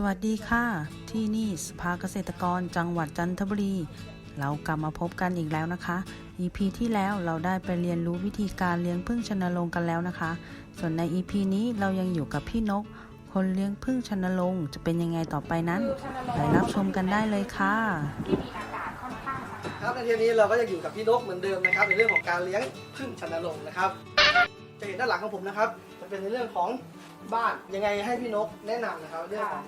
สวัสดีค่ะ ที่นี่สภาเกษตรกรจังหวัดจันทบุรี เรากลับมาพบกันอีกแล้วนะคะ EP ที่แล้วเราได้ไปเรียนรู้วิธีการเลี้ยงผึ้งชนรงกันแล้วนะคะ ส่วนใน EP นี้เรายังอยู่กับพี่นก คนเลี้ยงผึ้งชนรงจะเป็นยังไงต่อไปนั้นไปรับชมกันได้เลยค่ะที่มีอากาศค่อนข้างสะอาดครับในเทปนี้เราก็ยังอยู่กับพี่นกเหมือนเดิมนะครับในเรื่องของการเลี้ยงพึ่งชนรงนะครับจะเห็นด้านหลังของผมนะครับ จะเป็นในเรื่องของบ้านยังไงให้พี่นกแนะนำนะครับเรื่องของ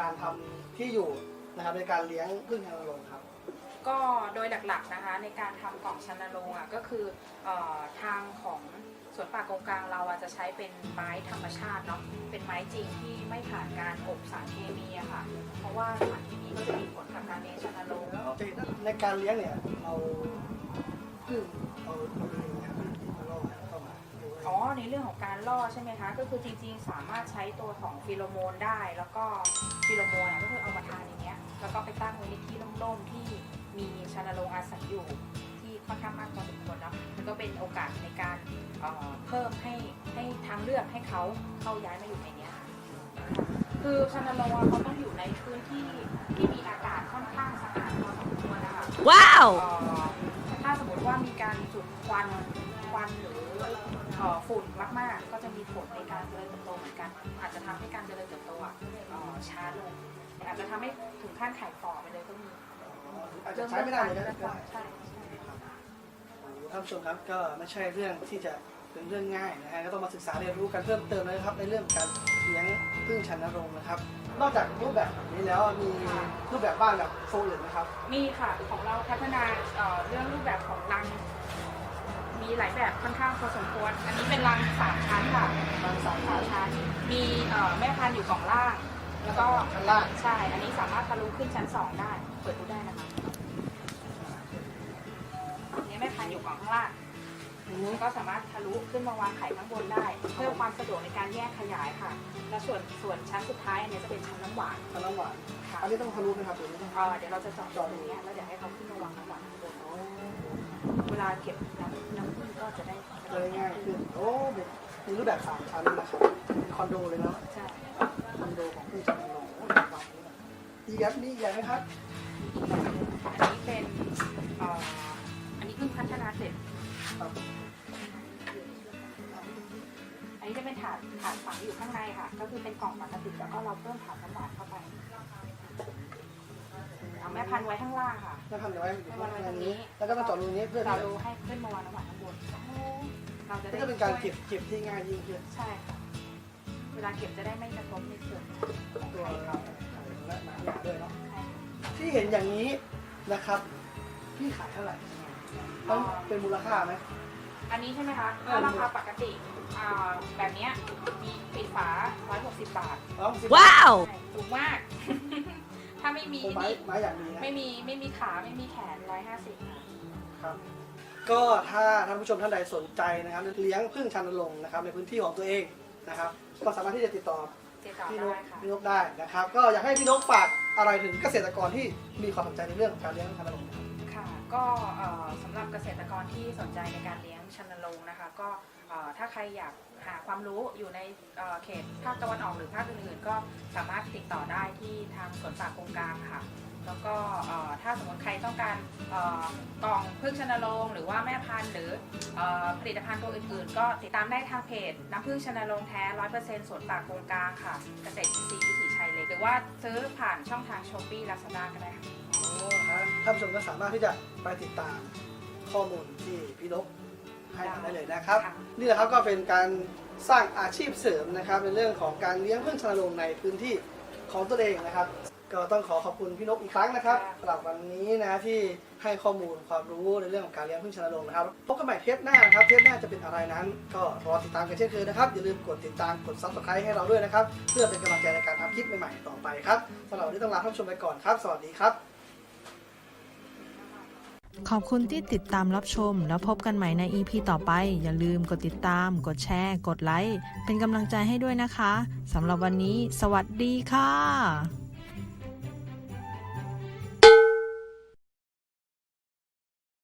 การทำที่อยู่นะครับในการเลี้ยงพึ่งชนรงค์ครับ ก็โดยหลักๆนะคะในการทำกล่องชันนรงค์อะก็คือเอ่อทางของสวนป่ากงกลางเราอะจะใช้เป็นไม้ธรรมชาติเนาะเป็นไม้จริงที่ไม่ผ่านการอบสารเคมีอะค่ะ เพราะว่าสารเคมีก็จะมีผลกับการเลี้ยงชันนรงค์แล้วจะเห็นในการเลี้ยงเนี่ยเรา ใช่ไหมคะก็คือจริงๆ สามารถใช้ตัวของฟิโลโมนได้ แล้วก็ฟิโลโมนอะก็คือเอามาทานอย่างเงี้ยแล้วก็ไปตั้งไว้ในที่ร่มๆที่มีชันนรงค์อาศัยอยู่ที่ค่อนข้างมากพอสมควรเนาะมันก็เป็นโอกาสในการเอ่อเพิ่มให้ให้ทางเลือกให้เขาเข้าย้ายมาอยู่ในเนี้ยค่ะคือชันนรงค์อะเขาต้องอยู่ในพื้นที่ที่มีอากาศค่อนข้างสะอาดพอสมควรนะคะว้าวเอ่อถ้าสมมติว่ามีการจุดควันควันหรือเอ่อ ฝุ่นมากๆ ก็จะมีผลในการเจริญเติบโตเหมือนกัน อาจจะทำให้การเจริญเติบโตอะเอ่อช้าลงอาจจะทำให้ถึงขั้นไข่ฝ่อไปเลยก็มีอาจจะใช้ไม่ได้เลยนะใช่ใช่ท่านผู้ชมครับก็ไม่ใช่เรื่องที่จะเป็นเรื่องง่ายนะฮะก็ต้องมาศึกษาเรียนรู้กันเพิ่มเติมเลยนะครับในเรื่องการเลี้ยงพึ่งชันนรงค์นะครับ นอกจากรูปแบบแบบนี้แล้วมีรูปแบบบ้านแบบโซนอื่นไหมครับ มีค่ะของเราพัฒนาเอ่อเรื่องรูปแบบของรัง มีหลายแบบค่อนข้างพอสมควร อันนี้เป็นรังสามชั้นค่ะรังสามชั้น มีเอ่อแม่พันธุ์อยู่กล่องล่าง แล้วก็ชั้นล่าง ใช่ อันนี้สามารถทะลุขึ้นชั้นสองได้ เปิดดูได้นะคะอันนี้แม่พันธุ์อยู่กล่องข้างล่างอือฮึแล้วก็สามารถทะลุขึ้นมาวางไข่ข้างบนได้ เพื่อความสะดวกในการแยกขยายค่ะ และส่วนส่วนชั้นสุดท้ายอันนี้จะเป็นชั้นน้ำหวานชั้นน้ำหวานค่ะอันนี้ต้องทะลุไหมครับหรือไม่ต้องเอ่อเดี๋ยวเราจะเจาะตรงนี้แล้วเดี๋ยวให้เขาขึ้นมาวางน้ำหวานข้างบน เวลาเก็บน้ำน้ำผึ้งก็จะได้เลยง่ายขึ้นโอ้เป็นมีรูปแบบสามชั้นนะครับเป็นคอนโดเลยเนาะใช่คอนโดของพึ่งชันนรงค์โอ้ยครับดีครับนี่ใหญ่ไหมครับอันนี้เป็นเอ่ออันนี้เพิ่งพัฒนาเสร็จ ครับอันนี้จะเป็นถาดถาดฝังอยู่ข้างในค่ะ ก็คือเป็นกล่องปกติแล้วก็เราเพิ่มถาดน้ำหวานเข้าไป เอาแม่พันธุ์ไว้ข้างล่างค่ะแล้วทำเอาไว้อยู่ให้วางไว้ตตรรงงนี้นี้ แล้วก็ต้องเจาะรูนี้เพื่อเราที่ดูให้ขึ้นมาวางน้ำหวานข้างบนเราจะได้ก็เป็นการเก็บเก็บที่ง่ายยิ่งขึ้นใช่ค่ะ เวลาเก็บจะได้ไม่กระทบในส่วนของตัวไข่เขาและหนาหนาด้วยเนาะใช่ที่เห็นอย่างนี้นะครับพี่ขายเท่าไหร่ต้องเป็นมูลค่าไหมอันนี้ใช่ไหมคะก็ราคาปกติอ่าแบบเนี้ยมีปิดฝา160 บาทน้องสิบว้าวใช่ถูกมาก ถ้าไม่มีโอ้ไม้นี่ไม้อย่างดีนะไม่มีไม่มีขาไม่มีแขน150ค่ะ ครับ ก็ถ้าท่านผู้ชมท่านใดสนใจนะครับเลี้ยงพึ่งชันนรงค์นะครับในพื้นที่ของตัวเองนะครับ ก็สามารถที่จะติดต่อติดต่อพี่นได้กค่ะ พี่นกได้นะครับ ก็อยากให้พี่นกฝากอะไรถึงเกษตรกรที่มีความสนใจในเรื่องของการเลี้ยงชันนรงค์นะครับค่ะ ก็สำหรับเกษตรกรที่สนใจในการเลี้ยงชันนรงนะคะ ก็ถ้าใครอยากหาความรู้อยู่ในเขตภาคตะวันออกหรือภาคอื่นๆ ก็สามารถติดต่อได้ที่ทางสวนป่ากงกลางค่ะ แล้วก็ถ้าสมมติใครต้องการกล่องพึ่งชนรงหรือว่าแม่พันธุ์หรืออผลิตภัณฑ์ตัวอื่นๆ ก็ติดตามได้ทางเพจน้ำพึ่งชนรงแท้ร้อยเปอร์เซ็นต์สวนป่ากงกลางค่ะ เกษตรอินทรีย์วิถีชัยเล็กหรือว่าซื้อผ่านช่องทางช้อปปี้ลาซาด้าก็ได้ค่ะ โอ้ฮะท่านผู้ชมก็สามารถที่จะไปติดตามข้อมูลที่พี่นกให้มาได้เลยนะครับ ค่ะ นี่แหละครับก็เป็นการสร้างอาชีพเสริมนะครับในเรื่องของการเลี้ยงพึ่งชนรงค์ในพื้นที่ของตัวเองนะครับ ก็ต้องขอขอบคุณพี่นกอีกครั้งนะครับสำหรับวันนี้นะที่ให้ข้อมูลความรู้ในเรื่องของการเลี้ยงพึ่งชนรงค์นะครับพบกันใหม่เทปหน้านะครับเทปหน้าจะเป็นอะไรนั้น ก็รอติดตามกันเช่นเคยนะครับอย่าลืมกดติดตามกด subscribe ให้เราด้วยนะครับ เพื่อเป็นกำลังใจในการทำคลิปใหม่ๆต่อไปครับสำหรับวันนี้ต้องลาท่านผู้ชมไปก่อนครับ สวัสดีครับ ขอบคุณที่ติดตามรับชม แล้วพบกันใหม่ใน EP ต่อไป อย่าลืมกดติดตาม กดแชร์ กดไลค์ เป็นกำลังใจให้ด้วยนะคะสำหรับวันนี้ สวัสดีค่ะ